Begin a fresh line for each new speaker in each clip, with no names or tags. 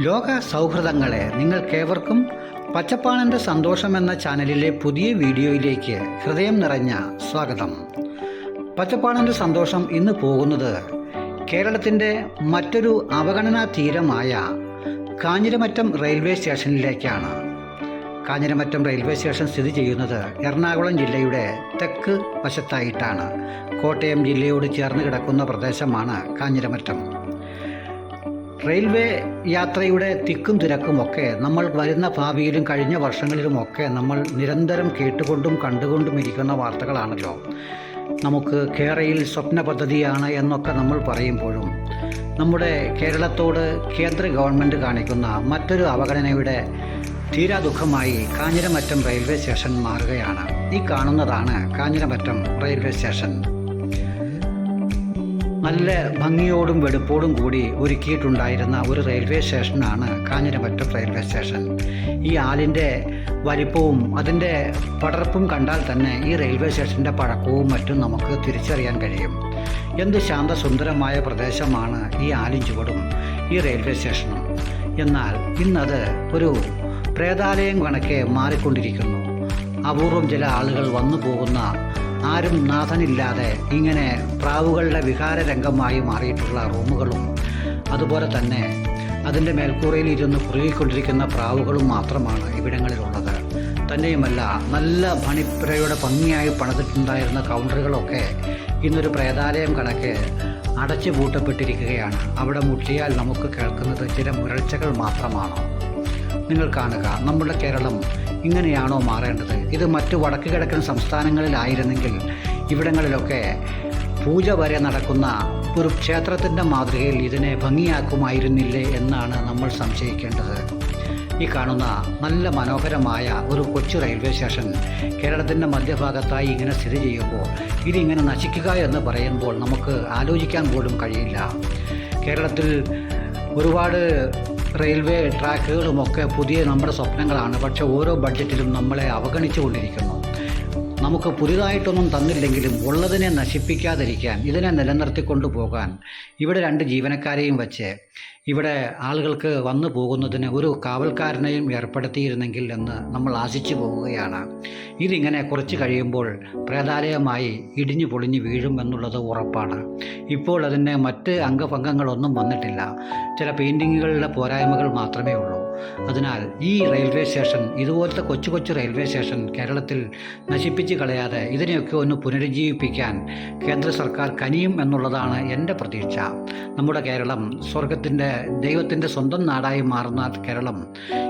ലോക സൗഹൃദങ്ങളെ നിങ്ങൾക്കേവർക്കും പച്ചപ്പാണന്റെ സന്തോഷം എന്ന ചാനലിലെ പുതിയ വീഡിയോയിലേക്ക് ഹൃദയം നിറഞ്ഞ സ്വാഗതം. പച്ചപ്പാണന്റെ സന്തോഷം ഇന്ന് പോകുന്നത് കേരളത്തിന്റെ മറ്റൊരു അവഗണനാ തീരമായ കാഞ്ഞിരമറ്റം റെയിൽവേ സ്റ്റേഷനിലേക്കാണ്. കാഞ്ഞിരമറ്റം റെയിൽവേ സ്റ്റേഷൻ സ്ഥിതി ചെയ്യുന്നത് എറണാകുളം ജില്ലയുടെ തെക്ക് വശത്തായിട്ടാണ്. കോട്ടയം ജില്ലയോട് ചേർന്ന് കിടക്കുന്ന പ്രദേശമാണ് കാഞ്ഞിരമറ്റം. റെയിൽവേ യാത്രയുടെ തിക്കും തിരക്കുമൊക്കെ നമ്മൾ വരുന്ന ഭാവിയിലും കഴിഞ്ഞ വർഷങ്ങളിലുമൊക്കെ നമ്മൾ നിരന്തരം കേട്ടുകൊണ്ടും കണ്ടുകൊണ്ടും ഇരിക്കുന്ന വാർത്തകളാണല്ലോ. നമുക്ക് കേരയിൽ സ്വപ്ന പദ്ധതിയാണ് എന്നൊക്കെ നമ്മൾ പറയുമ്പോഴും നമ്മുടെ കേരളത്തോട് കേന്ദ്ര ഗവൺമെന്റ് കാണിക്കുന്ന മറ്റൊരു അവഗണനയുടെ തീരാ ദുഃഖമായി കാഞ്ഞിരമറ്റം റെയിൽവേ സ്റ്റേഷൻ മാറുകയാണ്. ഈ കാണുന്നതാണ് കാഞ്ഞിരമറ്റം റെയിൽവേ സ്റ്റേഷൻ. നല്ല ഭംഗിയോടും വെടുപ്പോടും കൂടി ഒരുക്കിയിട്ടുണ്ടായിരുന്ന ഒരു റെയിൽവേ സ്റ്റേഷനാണ് കാഞ്ഞിരമറ്റം റെയിൽവേ സ്റ്റേഷൻ. ഈ ആലിന്റെ വലിപ്പവും അതിന്റെ പടർപ്പും കണ്ടാൽ തന്നെ ഈ റെയിൽവേ സ്റ്റേഷന്റെ പഴക്കവും മറ്റും നമുക്ക് തിരിച്ചറിയാൻ കഴിയും. എന്ത് ശാന്തസുന്ദരമായ പ്രദേശമാണ് ഈ ആലിൻ ചുവടും ഈ റെയിൽവേ സ്റ്റേഷനും. എന്നാൽ ഇന്നത് ഒരു പ്രേതാലയം കണക്കെ മാറിക്കൊണ്ടിരിക്കുന്നു. അപൂർവം ചില ആളുകൾ വന്നു പോകുന്ന ആരും നാഥനില്ലാതെ ഇങ്ങനെ പ്രാവുകളുടെ വിഹാര രംഗമായി മാറിയിട്ടുള്ള റൂമുകളും അതുപോലെ തന്നെ അതിന്റെ മേൽക്കൂരയിൽ ഇരുന്ന് കുറുകിക്കൊണ്ടിരിക്കുന്ന പ്രാവുകളും മാത്രമാണ് ഇവിടങ്ങളിലുള്ളത്. തന്നെയുമല്ല നല്ല പണിപ്പുരയുടെ ഭംഗിയായി പണിതിട്ടുണ്ടായിരുന്ന കൗണ്ടറുകളൊക്കെ ഇന്നൊരു പ്രേതാലയം കണക്കെ അടച്ചു പൂട്ടപ്പെട്ടിരിക്കുകയാണ് അവിടെ മുട്ടിയാൽ നമുക്ക് കേൾക്കുന്നത് ചില മുരൾച്ചകൾ മാത്രമാണ്? നിങ്ങൾ കാണുക. നമ്മുടെ കേരളം ഇങ്ങനെയാണോ മാറേണ്ടത്? ഇത് മറ്റ് വടക്ക് കിഴക്കൻ സംസ്ഥാനങ്ങളിലായിരുന്നെങ്കിൽ ഇവിടങ്ങളിലൊക്കെ പൂജ വരെ നടക്കുന്ന ഒരു ക്ഷേത്രത്തിന്റെ മാതൃകയിൽ ഇതിനെ ഭംഗിയാക്കുമായിരുന്നില്ലേ എന്നാണ് നമ്മൾ സംശയിക്കേണ്ടത്. ഈ കാണുന്ന നല്ല മനോഹരമായ ഒരു കൊച്ചു റെയിൽവേ സ്റ്റേഷൻ കേരളത്തിന്റെ മധ്യഭാഗത്തായി ഇങ്ങനെ സ്ഥിതി ചെയ്യുമ്പോൾ ഇതിങ്ങനെ നശിക്കുക എന്ന് പറയുമ്പോൾ നമുക്ക് ആലോചിക്കാൻ പോലും കഴിയില്ല. കേരളത്തിൽ ഒരുപാട് റെയിൽവേ ട്രാക്കുകളുമൊക്കെ പുതിയ നമ്മുടെ സ്വപ്നങ്ങളാണ്. പക്ഷേ ഓരോ ബഡ്ജറ്റിലും നമ്മളെ അവഗണിച്ചു കൊണ്ടിരിക്കുന്നു നമുക്ക് പുതിയതായിട്ടൊന്നും തന്നില്ലെങ്കിലും ഉള്ളതിനെ നശിപ്പിക്കാതിരിക്കാൻ ഇതിനെ നിലനിർത്തിക്കൊണ്ടു പോകാൻ ഇവിടെ രണ്ട് ജീവനക്കാരെയും വച്ച് ഇവിടെ ആളുകൾക്ക് വന്നു പോകുന്നതിന് ഒരു കാവൽക്കാരനെയും ഏർപ്പെടുത്തിയിരുന്നെങ്കിൽ എന്ന് നമ്മൾ ആശിച്ചു പോവുകയാണ്. ഇതിങ്ങനെ കുറച്ച് കഴിയുമ്പോൾ പ്രേതാലയമായി ഇടിഞ്ഞു പൊളിഞ്ഞു വീഴും എന്നുള്ളത് ഉറപ്പാണ്. ഇപ്പോൾ അതിന് മറ്റ് അംഗഭംഗങ്ങളൊന്നും വന്നിട്ടില്ല. ചില പെയിന്റിങ്ങുകളുടെ പോരായ്മകൾ മാത്രമേ ഉള്ളൂ. അതിനാൽ ഈ റെയിൽവേ സ്റ്റേഷൻ ഇതുപോലത്തെ കൊച്ചു കൊച്ചു റെയിൽവേ സ്റ്റേഷൻ കേരളത്തിൽ നശിപ്പിച്ച് കളയാതെ ഇതിനെയൊക്കെ ഒന്ന് പുനരുജ്ജീവിപ്പിക്കാൻ കേന്ദ്ര സർക്കാർ കനിയും എന്നുള്ളതാണ് എന്റെ പ്രതീക്ഷ. നമ്മുടെ കേരളം സ്വർഗത്തിന്റെ ദൈവത്തിന്റെ സ്വന്തം നാടായി മാറുന്ന കേരളം.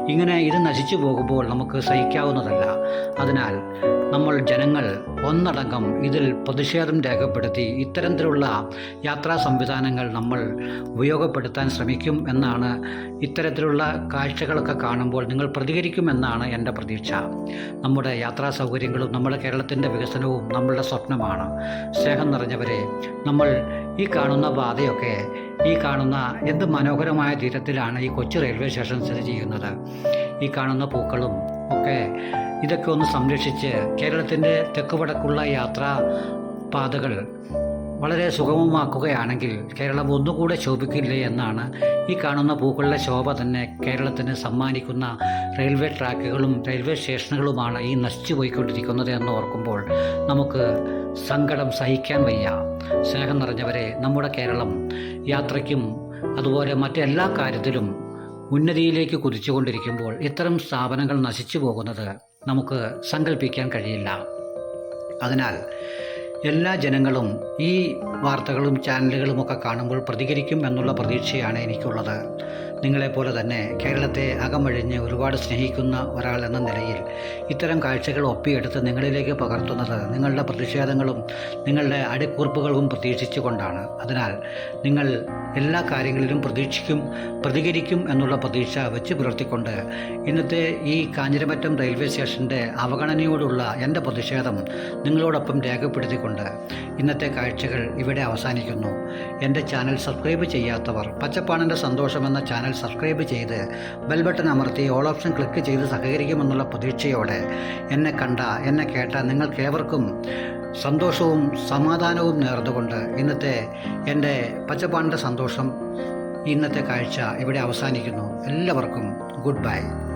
ഇങ്ങനെ ഇത് നശിച്ചു പോകുമ്പോൾ നമുക്ക് സഹിക്കാവുന്നതല്ല. അതിനാൽ നമ്മൾ ജനങ്ങൾ ഒന്നടങ്കം ഇതിൽ പ്രതിഷേധം രേഖപ്പെടുത്തി ഇത്തരത്തിലുള്ള യാത്രാ സംവിധാനങ്ങൾ നമ്മൾ ഉപയോഗപ്പെടുത്താൻ ശ്രമിക്കും എന്നാണ് ഇത്തരത്തിലുള്ള കാഴ്ചകളൊക്കെ കാണുമ്പോൾ നിങ്ങൾ പ്രതികരിക്കുമെന്നാണ് എന്റെ പ്രതീക്ഷ. നമ്മുടെ യാത്രാ സൗകര്യങ്ങളും നമ്മുടെ കേരളത്തിന്റെ വികസനവും നമ്മളുടെ സ്വപ്നമാണ്. സ്നേഹം നിറഞ്ഞവരെ നമ്മൾ ഈ കാണുന്ന പാതയൊക്കെ ഈ കാണുന്ന എന്ത് മനോഹരമായ തീരത്തിലാണ് ഈ കൊച്ചു റെയിൽവേ സ്റ്റേഷൻ സ്ഥിതി ചെയ്യുന്നത്. ഈ കാണുന്ന പൂക്കളും ഒക്കെ ഇതൊക്കെ ഒന്ന് സംരക്ഷിച്ച് കേരളത്തിന്റെ തെക്ക് വടക്കുള്ള യാത്രാ പാതകൾ വളരെ സുഗമമാക്കുകയാണെങ്കിൽ കേരളം ഒന്നുകൂടെ ശോഭിക്കില്ലേ എന്നാണ് ഈ കാണുന്ന പൂക്കളുടെ ശോഭ തന്നെ കേരളത്തിന് സമ്മാനിക്കുന്ന റെയിൽവേ ട്രാക്കുകളും റെയിൽവേ സ്റ്റേഷനുകളുമാണ് ഈ നശിച്ചു പോയിക്കൊണ്ടിരിക്കുന്നത് എന്ന് ഓർക്കുമ്പോൾ നമുക്ക് സങ്കടം സഹിക്കാൻ വയ്യ. സ്നേഹം നിറഞ്ഞവരെ നമ്മുടെ കേരളം യാത്രയ്ക്കും അതുപോലെ മറ്റെല്ലാ കാര്യത്തിലും ഉന്നതിയിലേക്ക് കുതിച്ചുകൊണ്ടിരിക്കുമ്പോൾ ഇത്തരം സ്ഥാപനങ്ങൾ നശിച്ചു പോകുന്നത് നമുക്ക് സങ്കല്പിക്കാൻ കഴിയില്ല. അതിനാൽ എല്ലാ ജനങ്ങളും ഈ വാർത്തകളും ചാനലുകളും ഒക്കെ കാണുമ്പോൾ പ്രതികരിക്കും എന്നുള്ള പ്രതീക്ഷയാണ് എനിക്കുള്ളത്. നിങ്ങളെപ്പോലെ തന്നെ കേരളത്തെ അകമഴിഞ്ഞ് ഒരുപാട് സ്നേഹിക്കുന്ന ഒരാൾ എന്ന നിലയിൽ ഇത്തരം കാഴ്ചകൾ ഒപ്പിയെടുത്ത് നിങ്ങളിലേക്ക് പകർത്തുന്നത് നിങ്ങളുടെ പ്രതിഷേധങ്ങളും നിങ്ങളുടെ അടിക്കുറിപ്പുകളും പ്രതീക്ഷിച്ചുകൊണ്ടാണ്. അതിനാൽ നിങ്ങൾ എല്ലാ കാര്യങ്ങളിലും പ്രതീക്ഷിക്കും പ്രതികരിക്കും എന്നുള്ള പ്രതീക്ഷ വെച്ച് പുലർത്തിക്കൊണ്ട് ഇന്നത്തെ ഈ കാഞ്ഞിരമറ്റം റെയിൽവേ സ്റ്റേഷന്റെ അവഗണനയോടുള്ള എന്റെ പ്രതിഷേധം നിങ്ങളോടൊപ്പം രേഖപ്പെടുത്തിക്കൊണ്ട് ഇന്നത്തെ കാഴ്ചകൾ ഇവിടെ അവസാനിക്കുന്നു. എന്റെ ചാനൽ സബ്സ്ക്രൈബ് ചെയ്യാത്തവർ പച്ചപ്പാണന്റെ സന്തോഷം എന്ന ചാനൽ സബ്സ്ക്രൈബ് ചെയ്ത് ബെൽ ബട്ടൺ അമർത്തി ഓൾ ഓപ്ഷൻ ക്ലിക്ക് ചെയ്ത് സഹകരിക്കുമെന്നുള്ള പ്രതീക്ഷയോടെ എന്നെ കണ്ട എന്നെ കേട്ട നിങ്ങൾക്കേവർക്കും സന്തോഷവും സമാധാനവും നേർന്നുകൊണ്ട് ഇന്നത്തെ എന്റെ പച്ചപ്പാണിന്റെ സന്തോഷം ഇന്നത്തെ കാഴ്ച ഇവിടെ അവസാനിക്കുന്നു. എല്ലാവർക്കും ഗുഡ് ബൈ.